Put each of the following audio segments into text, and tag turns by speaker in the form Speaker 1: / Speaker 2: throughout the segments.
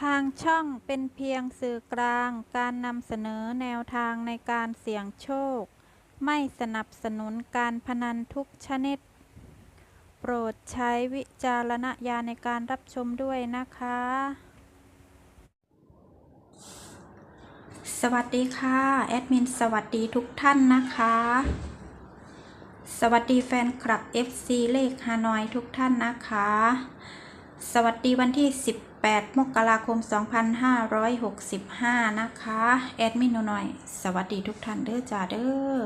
Speaker 1: ทางช่องเป็นเพียงสื่อกลางการนำเสนอแนวทางในการเสี่ยงโชค ไม่สนับสนุนการพนันทุกชนิด โปรดใช้วิจารณญาณในการรับชมด้วยนะคะ สวัสดีค่ะ แอดมินสวัสดีทุกท่านนะคะ สวัสดีแฟนคลับ FC เลขฮานอยทุกท่านนะคะ สวัสดีวันที่ 8 มกราคม 2565 นะคะ แอดมินหน่อย สวัสดีทุกท่านเด้อจ้าเด้อ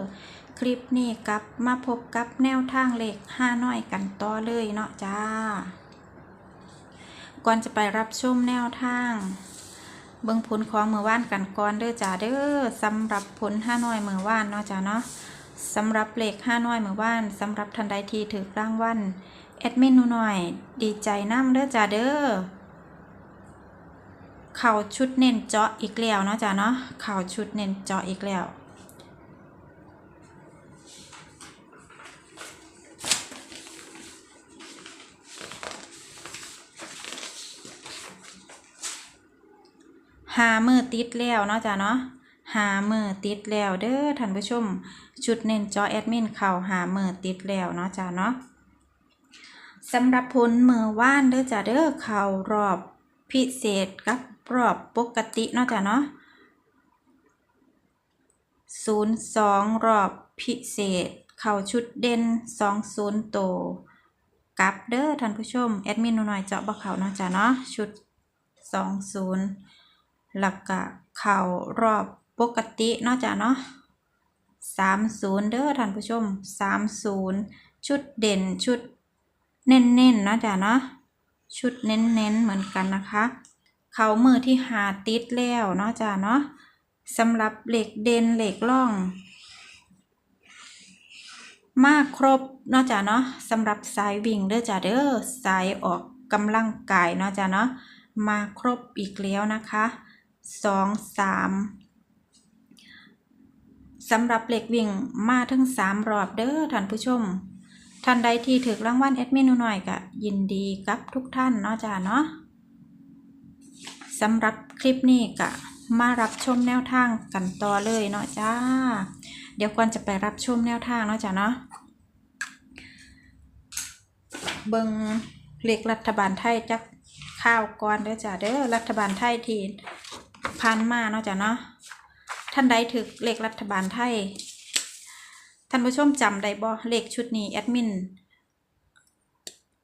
Speaker 1: คลิปนี้กลับมาพบกับแนวทางเลขห้าน้อยกันต่อเลยเนาะจ้า ก่อนจะไปรับชมแนวทาง เบิ่งผลของมือว่านกันก่อนเด้อจ้าเด้อสำหรับผลห้าน้อยมือว่านเนาะจ้าเนาะสำหรับเลขห้าน้อยมือว่านสำหรับทันใดที่ถือรางวัลแอดมินหนูหน่อย ดีใจน้ำเด้อจ้าเด้อ เข่าชุดเน้นเจาะอีกแล้วเนาะจ้าเนาะเข่าชุดเน้นเจาะอีกแล้วหามือติดแล้วเนาะจ้ะเนาะหามือติดแล้วเด้อท่านผู้ชม ชุดเน้นจอแอดมินเข่าหามือติดแล้วเนาะจ้ะเนาะสำหรับผลมือว่านเด้อจ้ะเด้อเข่ารอบพิเศษกับ รอบปกติเนาะจ้ะเนาะศูนย์สองรอบพิเศษ เข่าชุดเด่นสองศูนย์โตกลับเด้อท่านผู้ชม แอดมินหน่อยเจาะบ่เขาเนาะจ้ะเนาะชุดสองศูนย์หลักกะเข่ารอบปกติเนาะจ้ะเนาะสามศูนย์เด้อท่านผู้ชมสามศูนย์ชุดเด่นชุดเน้นๆเนาะจ้ะเนาะชุดเน้นๆเหมือนกันนะคะ เขามือที่หาติดแล้วเนาะจ้ะเนาะสำหรับเหล็กเด่นเหล็กล่อง มากครบเนาะจ้ะเนาะสำหรับสายวิ่งเด้อจ้ะเด้อสายออกกำลังกายเนาะจ้ะเนาะมาครบอีกแล้วนะคะสองสามสำหรับเหล็กวิ่งมาถึงสามรอบเด้อท่านผู้ชมท่านใดที่ถือรางวัลแอดมินหน่อยก็ยินดีกับทุกท่านเนาะจ้าเนาะ สำหรับคลิปนี้ก็มารับชมแนวทางกันต่อเลยเนาะจ้า เดี๋ยวก่อนจะไปรับชมแนวทางเนาะจ้าเนาะเบิงเลขรัฐบาลไทยจักข้าวก่อนเด้อจ้าเด้อรัฐบาลไทยทีพันมาเนาะจ้ะเนาะท่านใดถึกเลขรัฐบาลไทย ท่านผู้ชมจำได้บ่เลขชุดนี้แอดมิน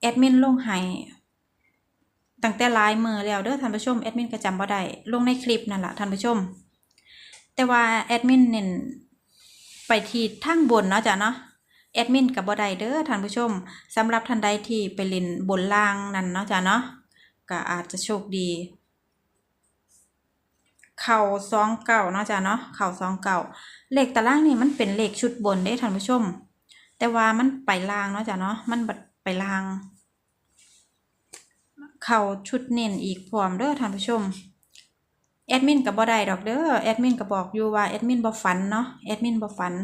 Speaker 1: แอดมินลงให้ ตั้งแต่ลายมือแล้วเด้อท่านผู้ชมแอดมินก็จำบ่ได้ลงในคลิปนั่นแหละท่านผู้ชม แต่ว่าแอดมินเน้นไปที่ทางบนเนาะจ้ะเนาะแอดมินกับบ่ได้เด้อท่านผู้ชมสำหรับท่านใดที่ไปเล่นบนล่างนั่นเนาะจ้ะเนาะก็อาจจะโชคดี เข่าสองเก่าเนาะจ้ะเนาะเข่าสองเก่าเลขตารางนี่มันเป็นเลขชุดบนได้ท่านผู้ชม แต่ว่ามันไปล่างเนาะจ้ะเนาะมันบัดไปล่าง เข่าชุดเน้นอีกพร้อมเด้อท่านผู้ชมแอดมินกับบ่ได้ดอกเด้อแอดมินก็บบอกอยู่ว่าแอดมินบ่ฝันเนาะแอดมินบ่ฝัน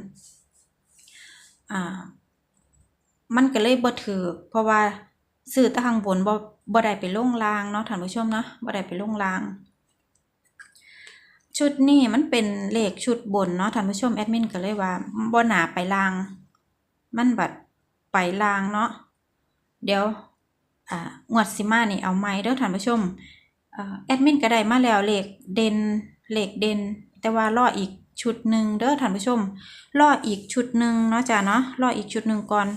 Speaker 1: อ่ามันก็เลยบ่ถือเพราะว่าซื้อตะข้างบนบ่บ่ได้ไปลงลางเนาะท่านผู้ชมเนาะบ่ได้ไปลงลาง ชุดนี้มันเป็นเลขชุดบนเนาะท่านผู้ชมแอดมินก็เลยว่าบ่หนาไปลาง มันบัดไปลางเนาะเดี๋ยว อ่างวดสิมานี่เอาไม้เด้อท่านผู้ชมอ่าแอดมินก็ได้มาแล้วเลขเด่นเลขเด่นแต่ว่ารออีกชุดหนึ่งเด้อท่านผู้ชมรออีกชุดหนึ่งเนาะจ้ะเนาะรออีกชุดหนึ่งก่อน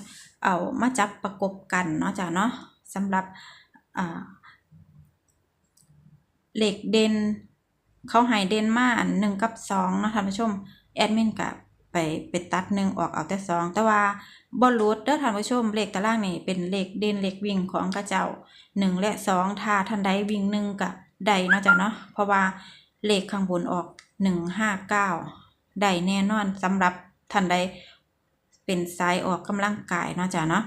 Speaker 1: เอามาจับประกบกันเนาะจ้ะเนาะสำหรับอ่าเหล็กเด่นเขาหายเด่นมาหนึ่งกับสองเนาะท่านผู้ชมแอดมินกับ ไปไปตัดหนึ่งออกเอาแต่สองแต่ว่าบอลลูดเด้อท่านผู้ชมเลขตารางนี่เป็นเลขเด่นเลขวิ่งของกระเจ้าหนึ่งและสองถ้าท่านใดวิ่งหนึ่งกับใดเนาะจ้ะเนาะเพราะว่าเลขข้างบนออกหนึ่งห้าเก้าได้แน่นอนสำหรับท่านใดเป็นสายออกกำลังกายเนาะจ้ะเนาะ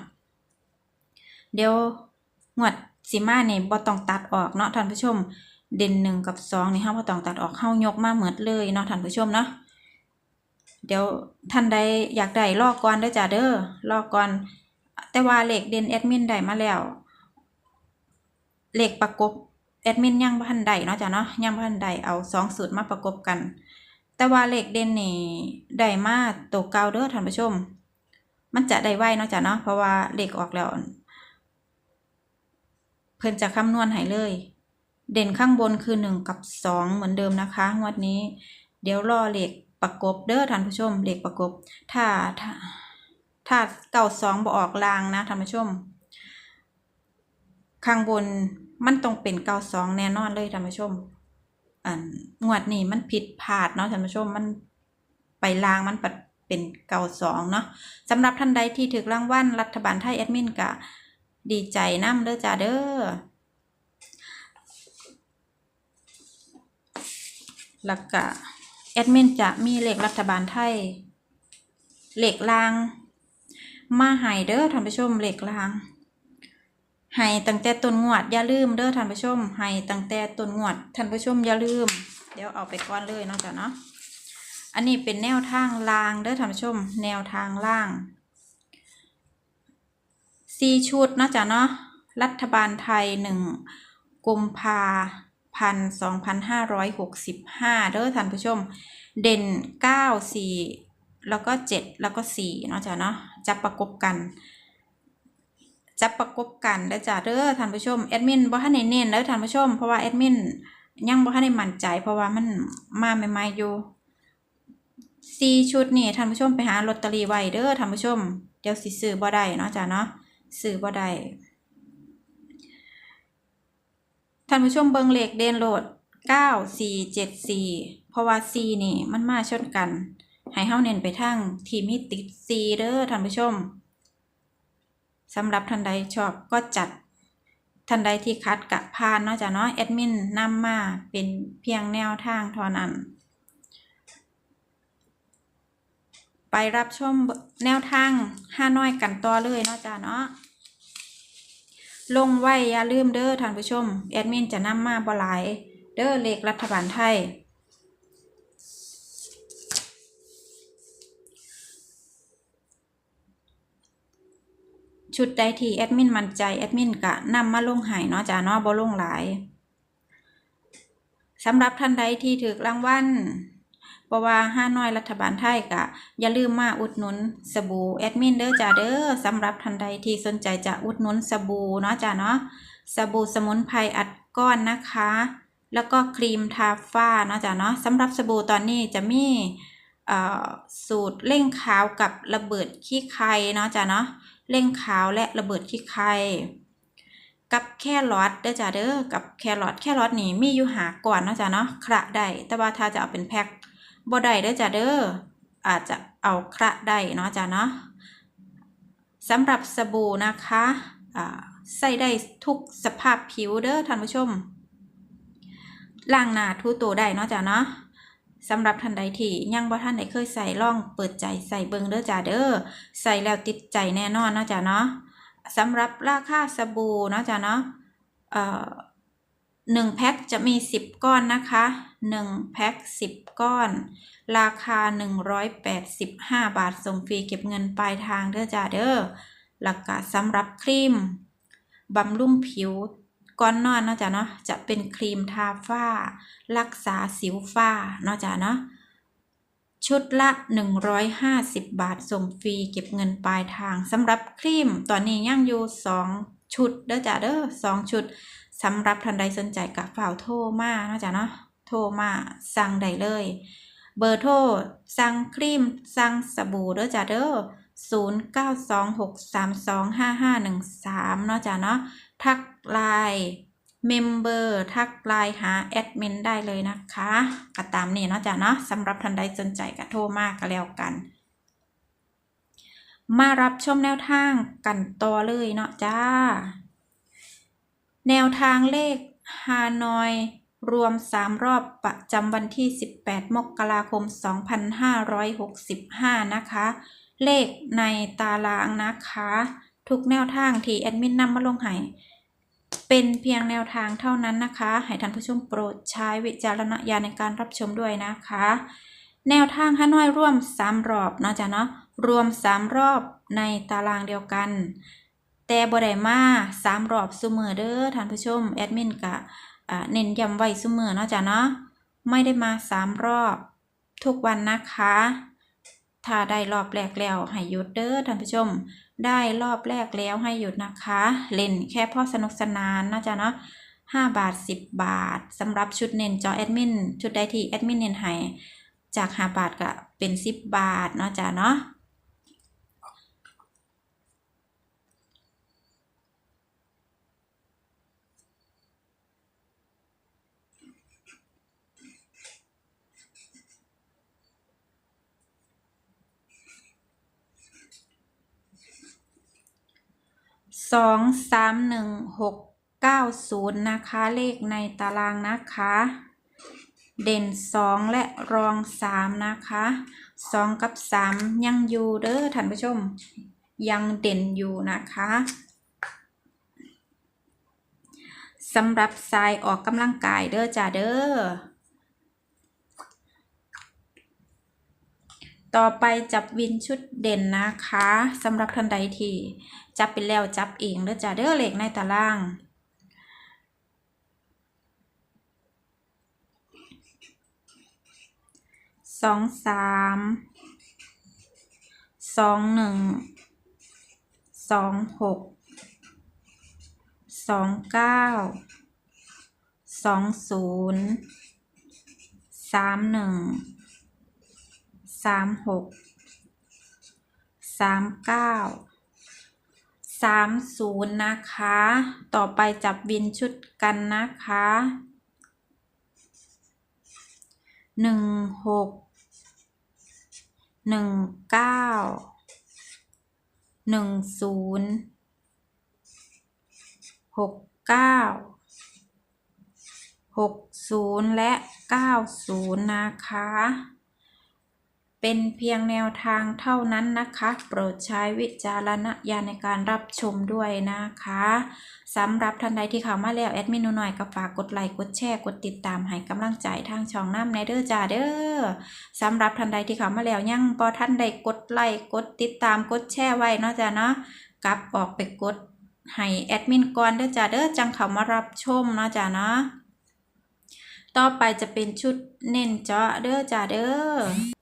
Speaker 1: เดี๋ยวงวดสิมาเนี่ยบ่ต้องตัดออกเนาะท่านผู้ชม เด่นหนึ่งกับสองนี่เฮาบ่ต้องตัดออกเฮายกมาเหมือดเลยเนาะท่านผู้ชมเนาะ เดี๋ยวท่านใดอยากได้รอกก่อนเด้อจ้ะเด้อรอกก่อน แต่ว่าเลขเด่นแอดมินได้มาแล้วเลขประกบแอดมินยังบ่ทันได้เนาะจ้ะเนาะยังบ่ทันได้เอาสองสูตรมาประกบกัน แต่ว่าเลขเด่นนี่ได้มาตัวเก่าเด้อท่านผู้ชม มันจะได้ไวเนาะจ้ะเนาะเพราะว่าเลขออกแล้ว เพิ่นจะคำนวณให้เลย เด่นข้างบนคือหนึ่งกับสองเหมือนเดิมนะคะงวดนี้ เดี๋ยวรอเลข ประกบเด้อท่านผู้ชม เลขประกบ ถ้าถ้าถ้าเก่าสองบอออกลางนะท่านผู้ชม ข้างบนมันต้องเป็นเก้าสองแน่นอนเลยท่านผู้ชมอันงวดนี้มันผิดพลาดเนาะท่านผู้ชมมันไปลางมันปัดเป็นเก้าสองเนาะสำหรับท่านใดที่ถือรางวัลรัฐบาลไทยแอดมินกะดีใจน้ำเด้อจ้าเด้อแล้วก็ แอดมินจะมีเลขรัฐบาลไทย เลขลาง มาให้เด้อท่านผู้ชมเลขลางให้ตั้งแต่ต้นงวดอย่าลืมเด้อท่านผู้ชมให้ตั้งแต่ต้นงวดท่านผู้ชมอย่าลืม เดี๋ยวเอาไปก่อนเลยนาะจ้ะเนาะอันนี้เป็นแนวทางลางเด้อท่านผู้ชม แนวทางล่างสี่ชุดนะจ้ะเนาะรัฐบาลไทยหนึ่งกุมภา พันสองพันห้าร้อยหกสิบห้าเด้อท่านผู้ชม เด่นเก้าสี่แล้วก็เจ็ดแล้วก็สี่เนาะจ้ะเนาะจะประกบกันจะประกบกันแล้วจ้ะเด้อท่านผู้ชมแอดมินบ่ทันได้เน้นเด้อท่านผู้ชมเพราะว่าแอดมินยังบ่ทันได้มั่นใจเพราะว่ามันมาใหม่ๆอยู่สี่ชุดนี่ท่านผู้ชมไปหาลอตเตอรี่ไว้เด้อท่านผู้ชม เดี๋ยวสิซื้อบ่ได้เนาะจ้ะเนาะซื้อบ่ได้ ท่านผู้ชมเบิ่งเลขเดนโหลดเก้าสี่เจ็ดสี่เพราะว่าสี่นี่มันมาชนกันให้เฮาเน้นไปทางทีมที่ติดซีเด้อท่านผู้ชมสำหรับท่านใดชอบก็จัดท่านใดที่คัดกะพานเนาะจ้ะเนาะแอดมินนำมาเป็นเพียงแนวทางเท่านั้น ไปรับชมแนวทางห้าน้อยกันต่อเลยเนาะจ้ะเนาะ ลงไว้อย่าลืมเด้อท่านผู้ชม แอดมินจะนำมาบ่หลาย เด้อเลขรัฐบาลไทย ชุดใดที่แอดมินมั่นใจแอดมินกะนำมาลงหายเนาะจ้าเนาะบ่ลงหลายสำหรับท่านใดที่ถือรางวัล เพราะว่าห้าน้อยรัฐบาลไทยกะ อย่าลืมมาอุดหนุนสบู่แอดมินเด้อจ้าเด้อสำหรับท่านใดที่สนใจจะอุดหนุนสบู่เนาะจ้าเนาะสบู่สมุนไพรอัดก้อนนะคะ แล้วก็ครีมทาฝ้าเนาะจ้าเนาะสำหรับสบู่ตอนนี้จะมีเอ่อสูตรเร่งขาวกับระเบิดขี้ไคเนาะจ้าเนาะเร่งขาวและระเบิดขี้ไข่กับแครอทเด้อจ้าเด้อกับแครอทแครอทนี่มีอยู่หาก่อนเนาะจ้าเนาะคระได้แต่ว่าถ้าจะเอาเป็นแพ็ค บ่ได้เด้อจ้าเด้ออาจจะเอาคระได้เนาะจ้าเนาะสำหรับสบู่นะคะใส่ได้ทุกสภาพผิวเด้อท่านผู้ชมล้างหน้าทูตัวได้เนาะจ้าเนาะสำหรับท่านใดที่ยังบ่ท่านได้เคยใส่ล่องเปิดใจใส่เบิงเด้อจ้าเด้อใส่แล้วติดใจแน่นอนเนาะจ้าเนาะสำหรับราคาสบู่เนาะจ้าเนาะเอ่อ หนึ่งแพ็คจะมีสิบก้อนนะคะหนึ่งแพ็คสิบก้อน ราคาหนึ่งร้อยแปดสิบห้าบาทส่งฟรีเก็บเงินปลายทางเด้อจ้าเด้อหลักกะสำหรับครีมบำรุงผิวก่อนนอนเนาะจ้ะเนาะจะเป็นครีมทาฝ้า รักษาสิวฝ้าเนาะจ้ะเนาะชุดละ 150 บาทส่งฟรีเก็บเงินปลายทางสำหรับครีมตอนนี้ยังอยู่ 2 ชุดเด้อจ้ะเด้อ2ชุด สำหรับท่านใดสนใจกับฝ่าวโทรมาเนาะจ้ะเนาะโทรมาสั่งได้เลย เบอร์โทรสั่งครีมสั่งสบู่เด้อจ้ะเด้อ0926325513เนาะจ้ะเนาะทักไลน์เมมเบอร์ทักไลน์หาแอดมินได้เลยนะคะก็ตามนี้เนาะจ้ะเนาะสำหรับท่านใดสนใจก็โทรมากก็แล้วกัน มารับชมแนวทางกันต่อเลยเนาะจ้า แนวทางเลขฮานอย รวม 3 รอบประจำวันที่ 18 มกราคม 2565 นะคะ เลขในตารางนะคะ ทุกแนวทางที่แอดมินนำมาลงให้เป็นเพียงแนวทางเท่านั้นนะคะ ให้ท่านผู้ชมโปรดใช้วิจารณญาณในการรับชมด้วยนะคะ แนวทางฮานอยร่วม 3 รอบเนาะจ้ะเนาะ รวม 3 รอบในตารางเดียวกัน แต่บ่ได้มา3รอบซุมือเด้อท่านผู้ชมแอดมินกะเน้นย้ำไว้เสมอเนาะจ้ะเนาะไม่ได้มาสามรอบทุกวันนะคะ ถ้าได้รอบแรกแล้วให้หยุดเด้อท่านผู้ชม ได้รอบแรกแล้วให้หยุดนะคะ เล่นแค่พ่อสนุกสนานเนาะจ๊ะเนาะ5บาท10บบาทสำหรับชุดเน้นจอแอดมินชุดใดที่แอดมินเน้นให้จาก5บาทก็เป็น10บาทเนาะจ๊ะเนาะ สองสามหนึ่งหกเก้าศูนย์นะคะ เลขในตารางนะคะ เด่นสองและรองสามนะคะสองกับสามยังอยู่เด้อท่านผู้ชม ยังเด่นอยู่นะคะสำหรับสายออกกำลังกายเด้อจ้าเด้อ ต่อไปจับวินชุดเด่นนะคะสำหรับท่านใดที่ จับไปแล้วจับเองเด้อจ้าเด้อเลขในตาราง สองสาม สองหนึ่ง สองหก สองเก้า สองศูนย์ สามหนึ่ง สามหก สามเก้า สามศูนย์นะคะ ต่อไปจับวินชุดกันนะคะหนึ่งหกหนึ่งเก้าหนึ่งศูนย์หกเก้าหกศูนย์และเก้าศูนย์นะคะ เป็นเพียงแนวทางเท่านั้นนะคะ โปรดใช้วิจารณญาณในการรับชมด้วยนะคะสำหรับท่านใดที่เข้ามาแล้วแอดมินหน่อยก็ฝากกดไลค์กดแชร์กดติดตามให้กำลังใจทางช่องน้ำในเด้อจ้าเด้อสำหรับท่านใดที่เข้ามาแล้วยังบ่ท่านใดกดไลค์กดติดตามกดแชร์ไว้เนาะจ้าเนาะกลับออกไปกดให้แอดมินก่อนเด้อจ้าเด้อจังเข้ามารับชมเนาะจ้าเนาะต่อไปจะเป็นชุดเน้นเจาะเด้อจ้าเด้อ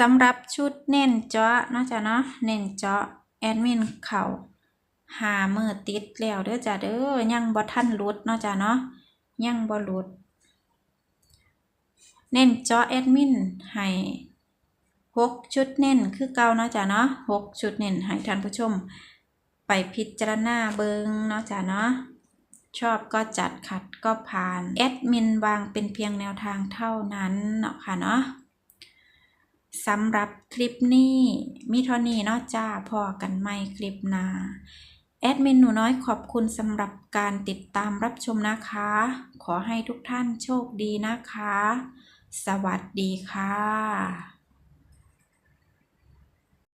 Speaker 1: สำหรับชุดเน้นเจาะเนาะจ้ะเนาะเน้นเจาะแอดมินเขาหามือติดแล้วเด้อจ้ะเด้อยังบ่ทันหลุดเนาะจ้ะเนาะยังบ่หลุด เน้นเจาะแอดมินให้หกชุดเน้นคือเก่าเนาะจ้ะเนาะหกชุดเน้นให้ท่านผู้ชม ไปพิจารณาเบิงเนาะจ้ะเนาะชอบก็จัดขัดก็ผ่านแอดมินวางเป็นเพียงแนวทางเท่านั้นเนาะค่ะเนาะ สำหรับคลิปนี้ มีเท่านี้เนาะจ้าพอกันไม่คลิปหน้าแอดมินหนูน้อยขอบคุณสำหรับการติดตามรับชมนะคะ ขอให้ทุกท่านโชคดีนะคะ สวัสดีค่ะ